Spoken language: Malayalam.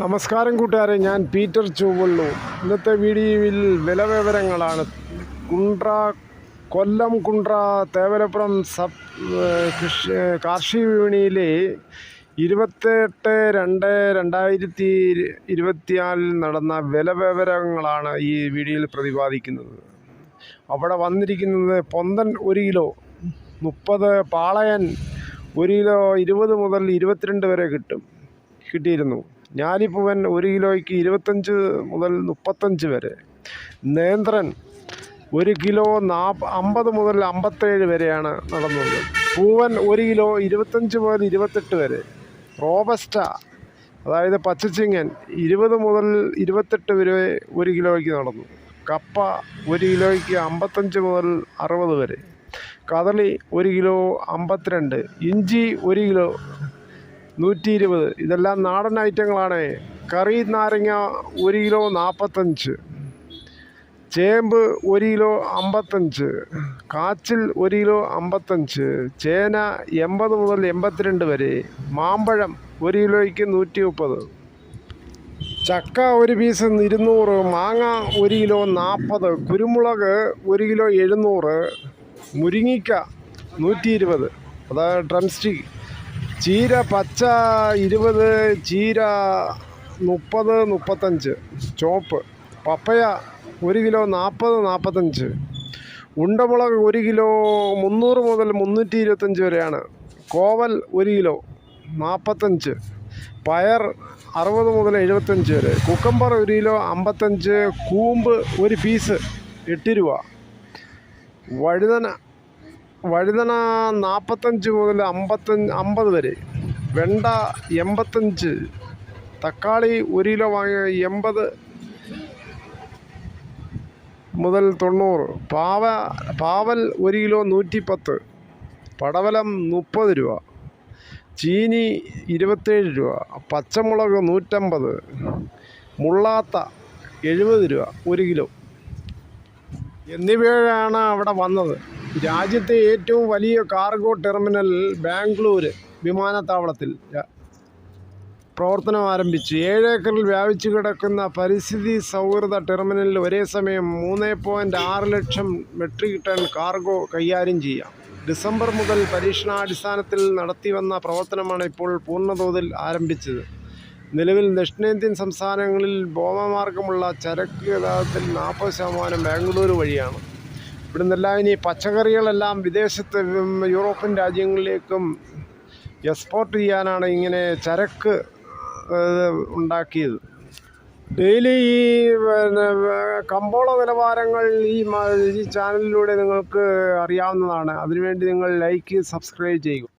നമസ്കാരം കൂട്ടുകാരെ ഞാൻ പീറ്റർ ചൂവള്ളു. ഇന്നത്തെ വീഡിയോയിൽ വില വിവരങ്ങളാണ് കുണ്ട്ര കൊല്ലം കുണ്ട്ര തേവലപ്പുറം സബ് കൃഷി കാർഷിക വിപണിയിലെ ഇരുപത്തെട്ട് രണ്ട് രണ്ടായിരത്തി ഇരുപത്തിനാലിൽ നടന്ന വില വിവരങ്ങളാണ് ഈ വീഡിയോയിൽ പ്രതിപാദിക്കുന്നത്. അവിടെ വന്നിരിക്കുന്നത് പൊന്തൻ ഒരു കിലോ മുപ്പത് പാളയൻ ഒരു കിലോ ഇരുപത് മുതൽ ഇരുപത്തിരണ്ട് വരെ കിട്ടും കിട്ടിയിരുന്നു. ഞാലിപ്പൂവൻ ഒരു കിലോയ്ക്ക് ഇരുപത്തഞ്ച് മുതൽ മുപ്പത്തഞ്ച് വരെ. നേന്ത്രൻ ഒരു കിലോ നാപ്പ് അമ്പത് മുതൽ അമ്പത്തേഴ് വരെയാണ് നടന്നത്. പൂവൻ ഒരു കിലോ ഇരുപത്തഞ്ച് മുതൽ ഇരുപത്തെട്ട് വരെ. റോബസ്റ്റ അതായത് പച്ചച്ചിങ്ങൻ ഇരുപത് മുതൽ ഇരുപത്തെട്ട് വരെ ഒരു കിലോയ്ക്ക് നടന്നു. കപ്പ ഒരു കിലോയ്ക്ക് അമ്പത്തഞ്ച് മുതൽ അറുപത് വരെ. കദളി ഒരു കിലോ അമ്പത്തിരണ്ട്. ഇഞ്ചി ഒരു കിലോ നൂറ്റി ഇരുപത് ഇതെല്ലാം നാടൻ ഐറ്റങ്ങളാണ്. കറി നാരങ്ങ ഒരു കിലോ നാൽപ്പത്തഞ്ച് ചേമ്പ് ഒരു കിലോ അമ്പത്തഞ്ച്. കാച്ചിൽ ഒരു കിലോ അമ്പത്തഞ്ച്. ചേന എൺപത് മുതൽ എൺപത്തിരണ്ട് വരെ. മാമ്പഴം ഒരു കിലോയ്ക്ക് നൂറ്റി മുപ്പത് ചക്ക ഒരു പീസ് ഇരുന്നൂറ്. മാങ്ങ ഒരു കിലോ നാൽപ്പത് കുരുമുളക് ഒരു കിലോ എഴുന്നൂറ്. മുരിങ്ങിക്ക നൂറ്റി ഇരുപത് അതായത് ഡ്രം സ്റ്റിക്ക് ചീര പച്ച ഇരുപത് ചീര മുപ്പത് മുപ്പത്തഞ്ച്. ചോപ്പ് പപ്പയ ഒരു കിലോ നാൽപ്പത് നാൽപ്പത്തഞ്ച് ഉണ്ടമുളക് ഒരു കിലോ മുന്നൂറ് മുതൽ മുന്നൂറ്റി ഇരുപത്തഞ്ച് വരെയാണ്. കോവൽ ഒരു കിലോ നാൽപ്പത്തഞ്ച് പയർ അറുപത് മുതൽ എഴുപത്തഞ്ച് വരെ. കുക്കമ്പർ ഒരു കിലോ അമ്പത്തഞ്ച്. കൂമ്പ് ഒരു പീസ് എട്ട് രൂപ. വഴുതന വഴുതന നാൽപ്പത്തഞ്ച് മുതൽ അമ്പത്തഞ്ച് അമ്പത് വരെ. വെണ്ട എൺപത്തഞ്ച്. തക്കാളി ഒരു കിലോ വാങ്ങിയ എൺപത് മുതൽ തൊണ്ണൂറ്. പാവ പാവൽ ഒരു കിലോ നൂറ്റി പത്ത് പടവലം മുപ്പത് രൂപ. ചീനി ഇരുപത്തേഴ് രൂപ. പച്ചമുളക് നൂറ്റമ്പത്. മുള്ളാത്ത എഴുപത് രൂപ. ഒരു കിലോ. എന്നിവയാണ് അവിടെ വന്നത്. രാജ്യത്തെ ഏറ്റവും വലിയ കാർഗോ ടെർമിനൽ ബാംഗ്ലൂർ വിമാനത്താവളത്തിൽ. പ്രവർത്തനം ആരംഭിച്ചു ഏഴ് ഏക്കറിൽ വ്യാപിച്ചു കിടക്കുന്ന പരിസ്ഥിതി സൗഹൃദ ടെർമിനലിൽ ഒരേ സമയം മൂന്ന് പോയിന്റ് ആറ് ലക്ഷം മെട്രിക് ടൺ കാർഗോ കൈകാര്യം ചെയ്യാം. ഡിസംബർ മുതൽ പരീക്ഷണാടിസ്ഥാനത്തിൽ നടത്തിവന്ന പ്രവർത്തനമാണ് ഇപ്പോൾ പൂർണതോതിൽ ആരംഭിച്ചത്. നിലവിൽ ദക്ഷിണേന്ത്യൻ സംസ്ഥാനങ്ങളിൽ ബോമമാർഗമുള്ള ചരക്ക് ഗതാഗതത്തിൽ നാൽപ്പത് ശതമാനം ബാംഗ്ലൂർ വഴിയാണ്. ഇവിടെ നിന്നെല്ലാം ഇനി പച്ചക്കറികളെല്ലാം വിദേശത്ത് യൂറോപ്യൻ രാജ്യങ്ങളിലേക്കും എക്സ്പോർട്ട് ചെയ്യാനാണ് ഇങ്ങനെ ചരക്ക് ഉണ്ടാക്കിയത്. ഡെയിലി ഈ പിന്നെ കമ്പോള നിലവാരങ്ങൾ ഈ ഈ ചാനലിലൂടെ നിങ്ങൾക്ക് അറിയാവുന്നതാണ്. അതിനുവേണ്ടി നിങ്ങൾ ലൈക്ക് സബ്സ്ക്രൈബ് ചെയ്യുക.